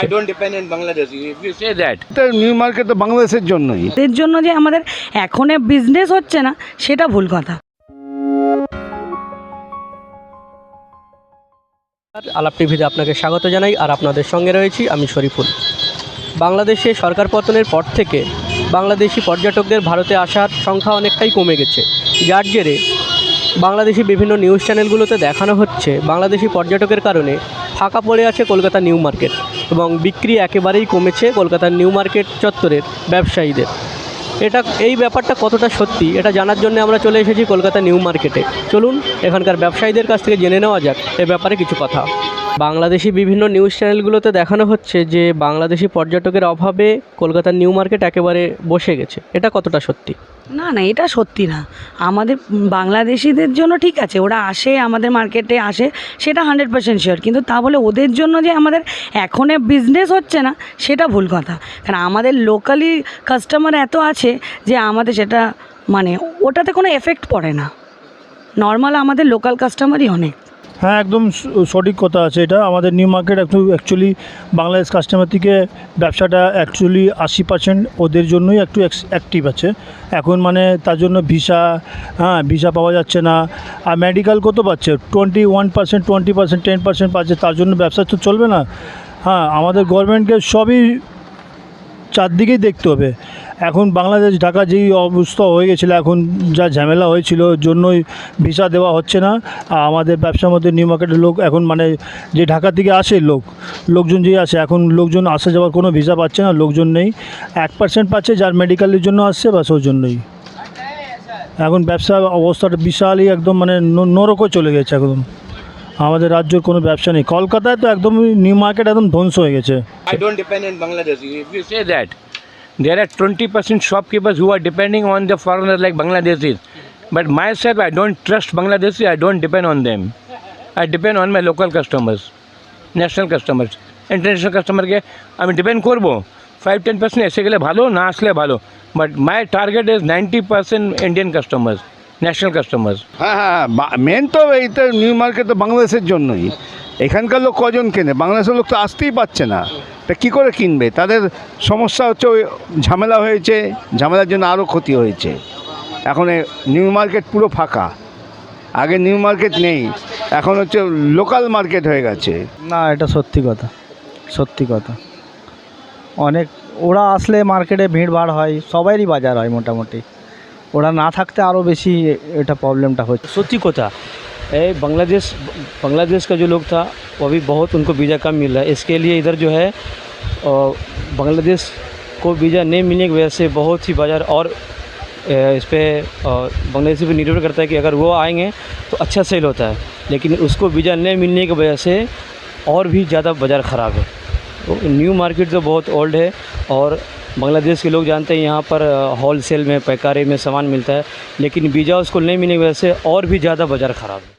I don't depend on Bangladesh. If you say that, এটা New Market তো বাংলাদেশের জন্যই। এর জন্য যে আমাদের এখনে বিজনেস হচ্ছে না সেটা ভুল কথা। আলাপ টিভিতে আপনাকে স্বাগত জানাই আর আপনাদের সঙ্গে রয়েছি আমি শরীফুল। বাংলাদেশে সরকার পতনের পর থেকে বাংলাদেশি পর্যটকদের ভারতে আসার সংখ্যা অনেকটাই কমে গেছে। যার জেরে বাংলাদেশি বিভিন্ন নিউজ চ্যানেলগুলোতে দেখানো হচ্ছে বাংলাদেশি পর্যটকের কারণে ফাঁকা পড়ে আছে কলকাতা নিউ মার্কেট। এবং বিক্রি একেবারেই কমেছে কলকাতার নিউ মার্কেট চত্বরের ব্যবসায়ীদের। এটা, এই ব্যাপারটা কতটা সত্যি, এটা জানার জন্য আমরা চলে এসেছি কলকাতা নিউ মার্কেটে। চলুন, এখানকার ব্যবসায়ীদের কাছ থেকে জেনে নেওয়া যাক এ ব্যাপারে কিছু কথা। বাংলাদেশি বিভিন্ন নিউজ চ্যানেলগুলোতে দেখানো হচ্ছে যে বাংলাদেশি পর্যটকের অভাবে কলকাতার নিউ মার্কেট একেবারে বসে গেছে। এটা কতটা সত্যি? না না, এটা সত্যি না। আমাদের বাংলাদেশিদের জন্য ঠিক আছে, ওরা আসে, আমাদের মার্কেটে আসে, সেটা হান্ড্রেড পার্সেন্ট শিওর কিন্তু তা বলে ওদের জন্য যে আমাদের এখনে বিজনেস হচ্ছে না, সেটা ভুল কথা। কারণ আমাদের লোকালি কাস্টমার এত আছে যে আমাদের সেটা মানে ওটাতে কোনো এফেক্ট পড়ে না। নর্মাল আমাদের লোকাল কাস্টমারই অনেক। হ্যাঁ একদম সঠিক কথা আছে এটা। আমাদের নিউ মার্কেট একটু অ্যাকচুয়ালি বাংলাদেশ কাস্টমার থেকে ব্যবসাটা অ্যাকচুয়ালি আশি পার্সেন্ট ওদের জন্যই একটু অ্যাক্টিভ আছে। এখন মানে তার জন্য ভিসা হ্যাঁ ভিসা পাওয়া যাচ্ছে না। আর মেডিকেল কত পাচ্ছে? Twenty one percent twenty percent ten percent পাচ্ছে, তার জন্য ব্যবসা তো চলবে না। হ্যাঁ আমাদের গভর্নমেন্টকে সবই চারদিকেই দেখতে হবে। এখন বাংলাদেশ, ঢাকা যেই অবস্থা হয়ে গেছিল, এখন যা ঝামেলা হয়েছিল, জন্যই ভিসা দেওয়া হচ্ছে না। আর আমাদের ব্যবসার মধ্যে নিউ মার্কেটের লোক এখন মানে যে ঢাকা থেকে আসে লোক, লোকজন যে আসে, এখন লোকজন আসা যাওয়ার কোনো ভিসা পাচ্ছে না, লোকজন নেই। এক পার্সেন্ট পাচ্ছে যার মেডিকেলের জন্য আসছে বাস ওর জন্যই। এখন ব্যবসা অবস্থাটা বিশালই একদম মানে নরকও চলে গেছে একদম। আমাদের রাজ্যের কোনো ব্যবসা নেই কলকাতায় তো একদম নিউ মার্কেট একদম ধ্বংস হয়ে গেছে I don't depend on Bangladesh. If you say that, there are 20% shopkeepers who are depending on the foreigners like Bangladeshis. But myself, I don't trust Bangladeshi. I don't depend on them. I depend on my local customers, national customers. International কাস্টমারকে আমি depend করব five ten percent এসে গেলে ভালো না আসলে ভালো but my target is ninety percent Indian customers national customer হ্যাঁ হ্যাঁ মেন তো এইটা নিউ মার্কেট তো বাংলাদেশের জন্যই। এখানকার লোক কজন কেনে? বাংলাদেশের লোক তো আসতেই পারছে না। তা কী করে কিনবে? তাদের সমস্যা হচ্ছে ওই ঝামেলা হয়েছে ঝামেলার জন্য আরও ক্ষতি হয়েছে। এখন এ নিউ মার্কেট পুরো ফাঁকা। আগে নিউ মার্কেট নেই এখন হচ্ছে লোকাল মার্কেট হয়ে গেছে। না এটা সত্যি কথা সত্যি কথা। অনেক ওরা আসলে মার্কেটে ভিড় ভাড় হয় সবারই বাজার হয় মোটামুটি। ওরা না থাকতে আরও বেশি এটা প্রবলেমটা হচ্ছে सच्ची को था ए, बांग्लादेश बांग्लादेश का जो लोग था वो अभी बहुत उनको वीज़ा कम मिल रहा है इसके लिए इधर जो है अ, बांग्लादेश को वीज़ा नहीं मिलने की वजह से बहुत ही बाज़ार और अ, इस पर बांग्लादेशी पर निर्भर करता है कि अगर वो आएंगे तो अच्छा सेल होता है लेकिन उसको वीज़ा नहीं मिलने की वजह से और भी ज़्यादा बाज़ार ख़राब है तो न्यू मार्केट तो बहुत ओल्ड है और बांग्लादेश के लोग जानते हैं यहाँ पर होल सेल में, पैकारे में सामान मिलता है, लेकिन बीजा उसको नहीं मिलने की वजह से और भी ज़्यादा बाज़ार ख़राब है।